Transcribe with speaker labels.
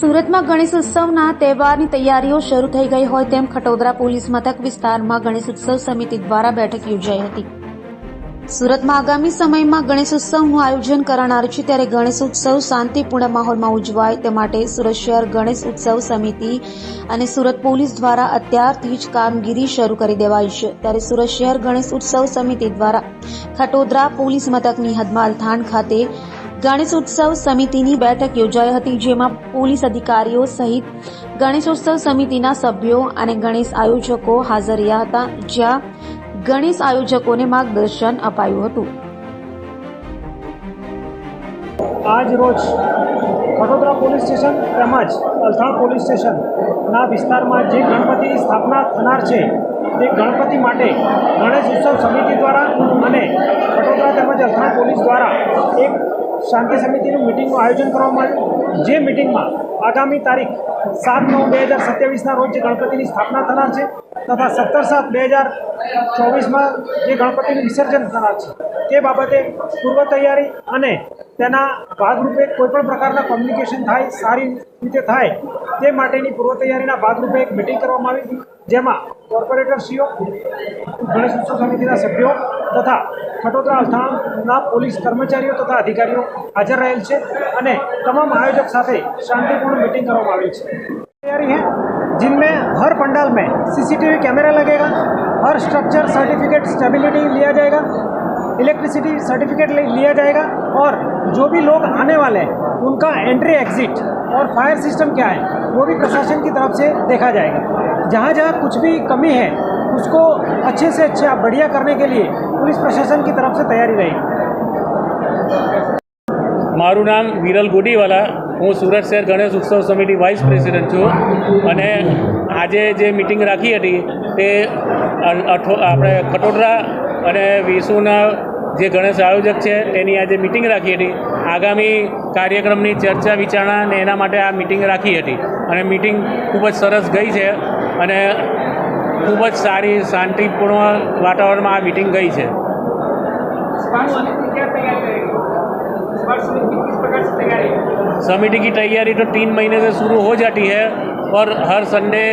Speaker 1: સુરતમાં ગણેશ ઉત્સવના તહેવારની તૈયારીઓ શરૂ થઈ ગઈ હોય તેમ ખટોદરા પોલીસ મથક વિસ્તારમાં ગણેશ ઉત્સવ સમિતિ દ્વારા બેઠક યોજાઈ હતી. સુરતમાં આગામી સમયમાં ગણેશ ઉત્સવનું આયોજન કરનાર છે ત્યારે ગણેશ ઉત્સવ શાંતિપૂર્ણ માહોલમાં ઉજવાય તે માટે સુરત શહેર ગણેશ ઉત્સવ સમિતિ અને સુરત પોલીસ દ્વારા અત્યારથી જ કામગીરી શરૂ કરી દેવાઈ છે. ત્યારે સુરત શહેર ગણેશ ઉત્સવ સમિતિ દ્વારા ખટોદરા પોલીસ મથકની હદમાલ થાણ ખાતે ગણેશ ઉત્સવ સમિતિની બેઠક યોજાઈ હતી, જેમાં પોલીસ અધિકારીઓ સહિત ગણેશોત્સવ સમિતિના સભ્યો અને ગણેશ આયોજકો હાજર રહ્યા હતા, જ્યાં ગણેશ આયોજકોને માર્ગદર્શન અપાયું હતું.
Speaker 2: આજ રોજ વડોદરા પોલીસ સ્ટેશન તેમજ અલથાણ પોલીસ સ્ટેશનના વિસ્તારમાં જે ગણપતિની સ્થાપના થનાર છે, તે ગણપતિ માટે ગણેશ ઉત્સવ સમિતિ દ્વારા અને વડોદરા તેમજ અલથાણ પોલીસ દ્વારા શાંતિ સમિતિનું મિટિંગનું આયોજન કરવામાં આવ્યું. જે મિટિંગમાં આગામી તારીખ સાત નવ બે હજાર સત્યાવીસના રોજ જે ગણપતિની સ્થાપના થનાર છે તથા સત્તર સાત બે હજાર ચોવીસમાં જે ગણપતિનું વિસર્જન થનાર છે, તે બાબતે પૂર્વ તૈયારી અને તેના ભાગરૂપે કોઈપણ પ્રકારના કોમ્યુનિકેશન થાય, સારી રીતે થાય, તે માટેની પૂર્વ તૈયારીના ભાગરૂપે એક મિટિંગ કરવામાં આવી. જેમાં કોર્પોરેટરશ્રીઓ ગણેશ ઉત્સવ સમિતિના સભ્યો તથા ખટોદરા અલથાણના પોલીસ કર્મચારીઓ તથા અધિકારીઓ હાજર રહેલ છે અને તમામ આયોજક સાથે શાંતિપૂર્ણ मीटिंग કરવામાં આવેલ છે तैयारी है जिनमें हर पंडाल में सीसीटीवी कैमरा लगेगा हर स्ट्रक्चर सर्टिफिकेट स्टेबिलिटी लिया जाएगा इलेक्ट्रिसिटी सर्टिफिकेट लिया जाएगा और जो भी लोग आने वाले हैं उनका एंट्री एग्जिट और फायर सिस्टम क्या है वो भी प्रशासन की तरफ से देखा जाएगा जहाँ जहाँ कुछ भी कमी है उसको अच्छे से अच्छा बढ़िया करने के लिए पुलिस प्रशासन की तरफ से तैयारी रहेगी
Speaker 3: મારું નામ વિરલ ગોડીવાલા હું સુરત શહેર ગણેશ ઉત્સવ સમિતિ વાઇસ પ્રેસિડન્ટ છું અને આજે જે મિટિંગ રાખી હતી તે અ- અઠો આપણે ખટોદરા અને વિશુના જે ગણેશ આયોજક છે તેની આજે મિટિંગ રાખી હતી આગામી કાર્યક્રમની ચર્ચા વિચારણા અને એના માટે આ મિટિંગ રાખી હતી અને મિટિંગ ખૂબ જ સરસ ગઈ છે અને ખૂબ જ સારી શાંતિપૂર્ણ વાતાવરણમાં આ મિટિંગ ગઈ છે समिति की तैयारी तो तीन महीने से शुरू हो जाती है और हर संडे